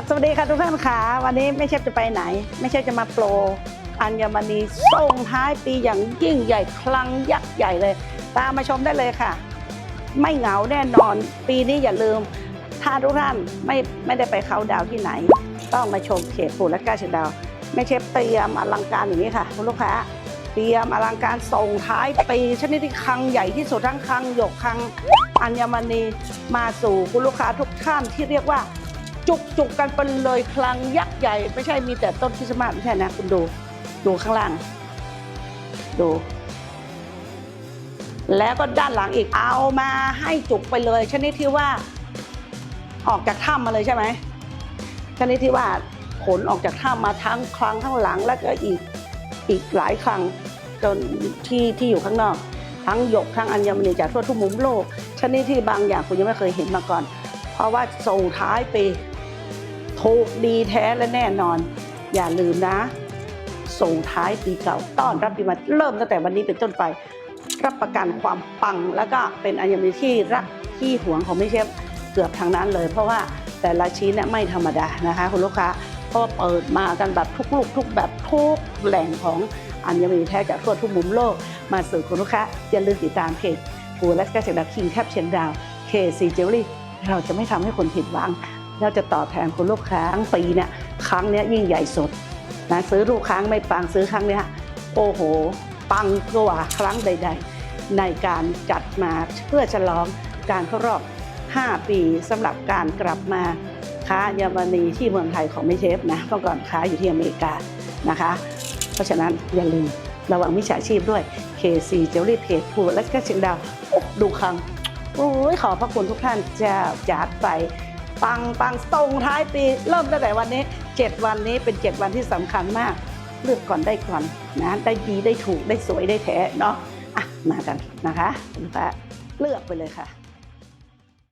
ครับสวัสดีค่ะทุกท่านค่ะวันนี้ไม่เชฟจะไปไหน ไม่เชฟจะมาโปรอัญมณีส่งท้ายปีอย่างยิ่งใหญ่คลังยักษ์ใหญ่เลย ตามมาชมได้เลยค่ะ ไม่เหงาแน่นอน ปีนี้อย่าลืม ถ้าทุกท่านไม่ไม่ได้ไปเขาดาวที่ไหน ต้องมาชมเขตปูและก้าชดาวไม่เชฟเตรียมอลังการอย่างนี้ค่ะคุณลูกค้าเตรียมอลังการส่งท้ายปีชนิดที่คลังใหญ่ที่สุดทั้งคลังหยกคลังอัญมณีมาสู่คุณลูกค้าทุกท่านที่เรียกว่า จุกจุกกันไปเลยคลังยักษ์ใหญ่ ไม่ใช่มีแต่ต้นคริสต์มาสไม่ใช่นะคุณดู ดูข้างล่าง ดู แล้วก็ด้านหลังอีกเอามาให้จุกไปเลย ชนิดที่ว่า ออกจากถ้ำมาเลยใช่ไหมชนิดที่ว่าขนออกจากถ้ำมาทั้งคลังข้างหลังแล้วก็อีกอีกหลายคลังจนที่ที่อยู่ข้างนอก ทั้งหยกทั้งอัญมณีจากทั่วทุกมุมโลกชนิดที่บางอย่างคุณยังไม่เคยเห็นมาก่อน เพราะว่าส่งท้ายปี ถูกดีแท้และแน่นอน อย่าลืมนะ ส่งท้ายปีเก่าต้อนรับปีใหม่เริ่มตั้งแต่วันนี้เป็นต้นไป รับประกันความปัง แล้วก็เป็นอัญมณีที่รักที่หวงของไม่เชฟเกือบทางนั้นเลย เพราะว่าแต่ละชิ้นเนี่ยไม่ธรรมดานะคะคุณลูกค้าเพราะว่าเปิดมากันแบบทุกลูกทุกแบบทุกแหล่งของอัญมณีแท้จากทั่วทุกมุมโลก มาสู่คุณลูกค้าอย่าลืมติดตามเพจกูและก็เชียงดาวคิงแคปเชียงดาวเคซีเจลลี่เราจะไม่ทำให้คนผิดหวัง เราจะตอบแทนคุณลูกค้าทั้งปีเนี่ยครั้งเนี้ยยิ่งใหญ่สุดนะซื้อลูกครั้งไม่ปังซื้อครั้งเนี้ยโอ้โห ปังกว่าครั้งใด ๆ ในการจัดมาเพื่อฉลองการเข้ารอบ 5 ปีสำหรับการกลับมาค้าเยามานีที่เมืองไทยของไม่เชฟนะเมื่อก่อนค้าอยู่ที่อเมริกานะคะ เพราะฉะนั้นอย่าลืมระวังมิจฉาชีพด้วย KC เจลลี่เพจพูและก็เชียงดาวดูครั้งโอ้ยขอพระคุณทุกท่านเจ้าจัดไป ปังปังส่งท้ายปี เริ่มตั้งแต่วันนี้ 7 วันนี้เป็น 7 วันที่สำคัญมาก เลือกก่อนได้ก่อนนะได้ดีได้ถูกได้สวยได้แท้เนาะอะมากันนะคะคุณฟ้าเลือกไปเลยค่ะ